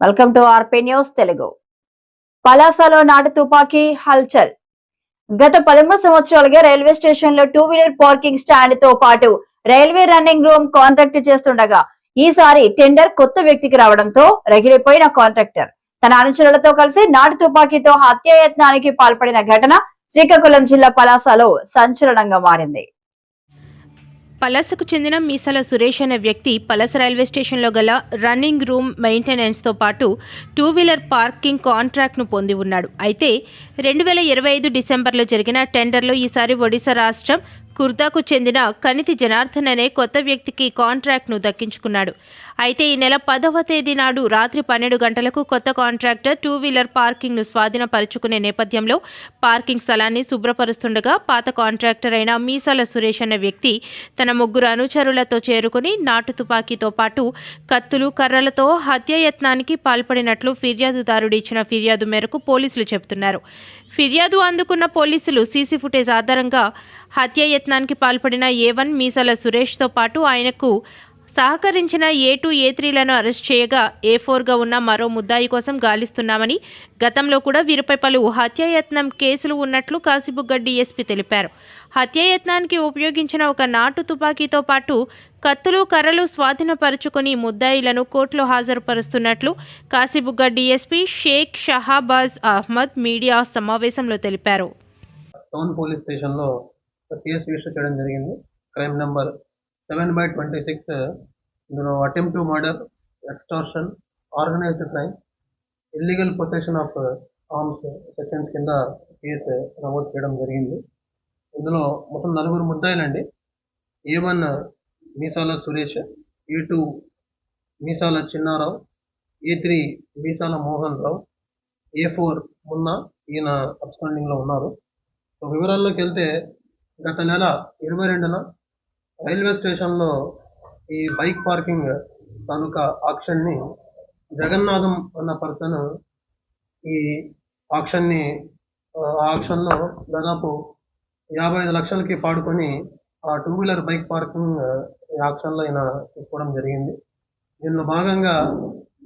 Welcome to RP news Telugu. పలాసలో నాటు తుపాకీ హల్చల్. గత పదమూడు సంవత్సరాలుగా రైల్వే స్టేషన్లో టూ వీలర్ పార్కింగ్ స్టాండ్తో పాటు రైల్వే రన్నింగ్ రూమ్ కాంట్రాక్ట్ చేస్తుండగా ఈసారి టెండర్ కొత్త వ్యక్తికి రావడంతో రగిలిపోయిన కాంట్రాక్టర్. తన అనుచరులతో కలిసి నాటు తుపాకీతో హత్యాయత్నానికి పాల్పడిన ఘటన శ్రీకాకుళం జిల్లా పలాసలో సంచలనంగా మారింది. పలసకు చెందిన మీసాల సురేష్ అనే వ్యక్తి పలస రైల్వే స్టేషన్లో గల రన్నింగ్ రూమ్ మెయింటెనెన్స్తో పాటు టూ వీలర్ పార్కింగ్ కాంట్రాక్ట్ను పొంది ఉన్నాడు. అయితే రెండు వేల ఇరవై ఐదు డిసెంబర్లో జరిగిన టెండర్లో ఈసారి ఒడిశా రాష్ట్రం కుర్దాకు చెందిన కనితి జనార్దన్ అనే కొత్త వ్యక్తికి కాంట్రాక్ట్ను దక్కించుకున్నాడు. అయితే ఈ నెల పదవ తేదీ నాడు రాత్రి పన్నెండు గంటలకు కొత్త కాంట్రాక్టర్ టూ వీలర్ పార్కింగ్ను స్వాధీనపరుచుకునే నేపథ్యంలో పార్కింగ్ స్థలాన్ని శుభ్రపరుస్తుండగా పాత కాంట్రాక్టర్ అయిన మీసాల సురేష్ అనే వ్యక్తి తన ముగ్గురు అనుచరులతో చేరుకుని నాటు తుపాకీతో పాటు కత్తులు కర్రలతో హత్యాయత్నానికి పాల్పడినట్లు ఫిర్యాదుదారుడు ఇచ్చిన ఫిర్యాదు మేరకు పోలీసులు చెబుతున్నారు. ఫిర్యాదు అందుకున్న పోలీసులు సీసీ ఫుటేజ్ ఆధారంగా హత్యాయత్నానికి పాల్పడిన ఏ వన్ మీసాల సురేష్తో పాటు ఆయనకు సహకరించిన ఏ టూ ఏ త్రీలను అరెస్ట్ చేయగా ఏ ఫోర్గా ఉన్న మరో ముద్దాయి కోసం గాలిస్తున్నామని గతంలో కూడా వీరిపై పలు హత్యాయత్నం కేసులు ఉన్నట్లు కాశీబుగ్గ డీఎస్పీ తెలిపారు. హత్యాయత్నానికి ఉపయోగించిన ఒక నాటు తుపాకీతో పాటు కత్తులు కర్రలు స్వాధీనపరుచుకుని ముద్దాయిలను కోర్టులో హాజరుపరుస్తున్నట్లు కాసిబుగ్గ డీఎస్పీ షేక్ షహాబాజ్ అహ్మద్ మీడియా సమావేశంలో తెలిపారు. టౌన్ పోలీస్ స్టేషన్లో కేసు రిజిస్టర్ చేయడం జరిగింది. Crime number seven by twenty six ఇందులో attempt murder extortion organised crime illegal possession of arms sections కింద కేసు నమోదు చేయడం జరిగింది. ఇందులో మొత్తం నలుగురు ముద్దాయిలండి. A one Meesala Suresh A two Meesala Chinnarao A three Meesala Mohan Rao A four Munna ఈయన అబ్స్టాండింగ్లో ఉన్నారు. సో వివరాల్లోకి వెళ్తే గత నెల ఇరవై రెండున రైల్వే స్టేషన్లో ఈ బైక్ పార్కింగ్ తాలూకా ఆక్షన్ని జగన్నాథం అన్న పర్సన్ ఈ ఆక్షన్ని ఆ ఆక్షన్లో దాదాపు యాభై ఐదు లక్షలకి పాడుకొని ఆ టూ వీలర్ బైక్ పార్కింగ్ ఈ ఆక్షన్లో ఆయన తీసుకోవడం జరిగింది. దీనిలో భాగంగా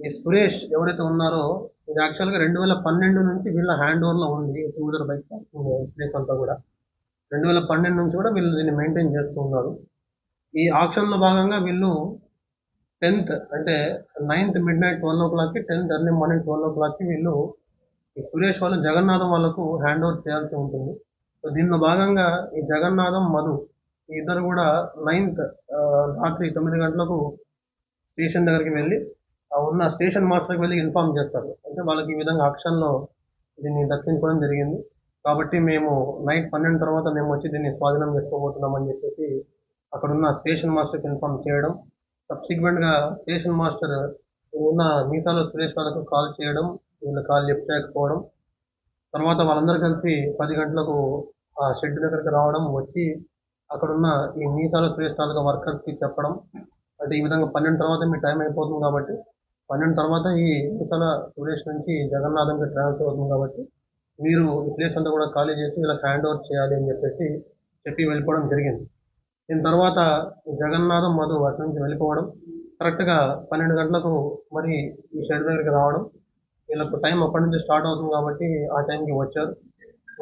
ఈ సురేష్ ఎవరైతే ఉన్నారో ఇది యాక్చువల్గా రెండు వేల పన్నెండు నుంచి వీళ్ళ హ్యాండ్ ఓవర్లో ఉంది two wheeler bike parking place అంతా కూడా. రెండు వేల పన్నెండు నుంచి కూడా వీళ్ళు దీన్ని మెయింటైన్ చేస్తూ ఉన్నారు. ఈ ఆక్షన్లో భాగంగా వీళ్ళు టెన్త్ అంటే నైన్త్ మిడ్ నైట్ ట్వెల్వ్ ఓ క్లాక్కి టెన్త్ ఎర్లీ మార్నింగ్ ట్వెల్వ్ ఓ క్లాక్కి వీళ్ళు ఈ సురేష్ వాళ్ళు జగన్నాథం వాళ్ళకు హ్యాండ్ ఓవర్ చేయాల్సి ఉంటుంది. సో దీనిలో భాగంగా ఈ జగన్నాథం మధు ఈ ఇద్దరు కూడా నైన్త్ రాత్రి తొమ్మిది గంటలకు స్టేషన్ దగ్గరికి వెళ్ళి ఆ ఉన్న స్టేషన్ మాస్టర్కి వెళ్ళి ఇన్ఫార్మ్ చేస్తారు. అంటే వాళ్ళకి ఈ విధంగా ఆక్షన్లో దీన్ని దక్కించుకోవడం జరిగింది. కాబట్టి మేము నైట్ పన్నెండు తర్వాత మేము వచ్చి దీన్ని స్వాధీనం చేసుకోబోతున్నామని చెప్పేసి అక్కడున్న స్టేషన్ మాస్టర్కి ఇన్ఫార్మ్ చేయడం సబ్సిక్వెంట్గా స్టేషన్ మాస్టర్ ఉన్న మీసాల సురేష్ వాళ్ళకు కాల్ చేయడం వీళ్ళు కాల్ లిఫ్ట్ చేయకపోవడం తర్వాత వాళ్ళందరూ కలిసి పది గంటలకు ఆ షెడ్ దగ్గరికి రావడం వచ్చి అక్కడున్న ఈ మీసాల సురేష్ వర్కర్స్ వర్కర్స్కి చెప్పడం. అంటే ఈ విధంగా పన్నెండు తర్వాత మీ టైం అయిపోతుంది కాబట్టి పన్నెండు తర్వాత ఈ మీసాల సురేష్ నుంచి జగన్నాథంకి ట్రాన్స్ఫర్ అవుతుంది కాబట్టి మీరు ఈ ప్లేస్ అంతా కూడా ఖాళీ చేసి ఇలా హ్యాండ్ ఓవర్ చేయాలి అని చెప్పేసి చెప్పి వెళ్ళిపోవడం జరిగింది. దీని తర్వాత జగన్నాథం మధు అటు నుంచి వెళ్ళిపోవడం. కరెక్ట్గా పన్నెండు గంటలకు మరి ఈ షెడ్ దగ్గరికి రావడం. వీళ్ళకు టైం అప్పటి నుంచి స్టార్ట్ అవుతుంది కాబట్టి ఆ టైంకి వచ్చారు.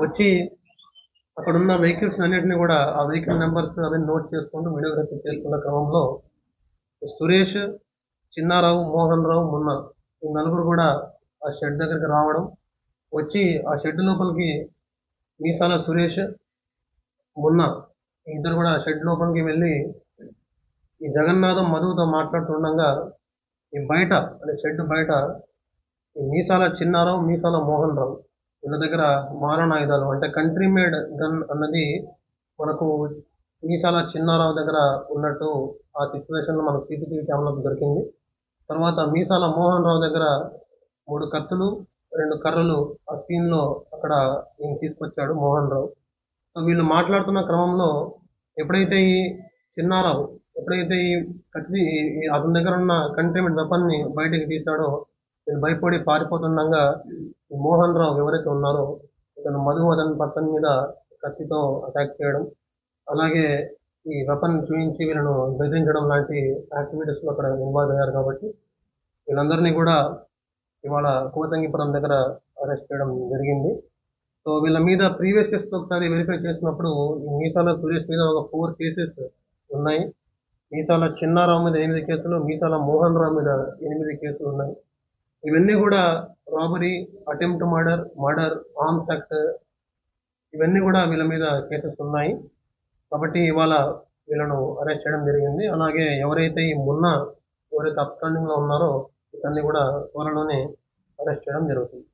వచ్చి అక్కడ ఉన్న వెహికల్స్ అన్నింటినీ కూడా ఆ వెహికల్ నెంబర్స్ అవన్నీ నోట్ చేసుకుంటూ వీడియోగ్రఫీ చేసుకున్న క్రమంలో సురేష్ చిన్నారావు మోహన్ రావు మున్న ఈ నలుగురు కూడా ఆ షెడ్ దగ్గరికి రావడం. వచ్చి ఆ షెడ్ లోపలికి మీసాల సురేష్ మున్న ఇద్దరు కూడా షెడ్ లోపలికి వెళ్ళి ఈ జగన్నాథం మధువుతో మాట్లాడుతుండగా ఈ బయట అంటే షెడ్ బయట ఈ మీసాల చిన్నారావు మీసాల మోహన్ రావు వీళ్ళ దగ్గర మారణాయుధాలు అంటే కంట్రీ మేడ్ గన్ అన్నది మనకు మీసాల చిన్నారావు దగ్గర ఉన్నట్టు ఆ సిచ్యువేషన్లో మనకు సీసీటీవీ కెమెరాకు దొరికింది. తర్వాత మీసాల మోహన్ రావు దగ్గర మూడు కత్తులు రెండు కర్రలు ఆ సీన్లో అక్కడ ఈయన తీసుకొచ్చాడు మోహన్ రావు సో వీళ్ళు మాట్లాడుతున్న క్రమంలో ఎప్పుడైతే ఈ చిన్నారావు ఎప్పుడైతే ఈ కత్తి అతని దగ్గర ఉన్న కంటైన్మెంట్ వెపన్ని బయటికి తీశాడో వీళ్ళు భయపడి పారిపోతుండగా మోహన్ రావు ఎవరైతే ఉన్నారో ఇతను మధు పర్సన్ మీద కత్తితో అటాక్ చేయడం అలాగే ఈ వెపన్ చూపించి వీళ్ళను బెదిరించడం లాంటి యాక్టివిటీస్లో అక్కడ ఇన్వాల్వ్ అయ్యారు కాబట్టి వీళ్ళందరినీ కూడా ఇవాళ కోసంగిపురం దగ్గర అరెస్ట్ చేయడం జరిగింది. సో వీళ్ళ మీద ప్రీవియస్ కేసు ఒకసారి వెరిఫై చేసినప్పుడు ఈ మీసాల సురేష్ మీద ఒక ఫోర్ కేసెస్ ఉన్నాయి. మీసాల చిన్నారావు మీద ఎనిమిది కేసులు మీసాల మోహన్ రావు మీద ఎనిమిది కేసులు ఉన్నాయి. ఇవన్నీ కూడా robbery attempt murder murder arms act ఇవన్నీ కూడా వీళ్ళ మీద కేసెస్ ఉన్నాయి. కాబట్టి ఇవాళ వీళ్ళను అరెస్ట్ చేయడం జరిగింది. అలాగే ఎవరైతే ఈ మొన్న ఎవరైతే అప్స్టాండింగ్లో ఉన్నారో ఇతన్ని కూడా త్వరలోనే అరెస్ట్ చేయడం జరుగుతుంది.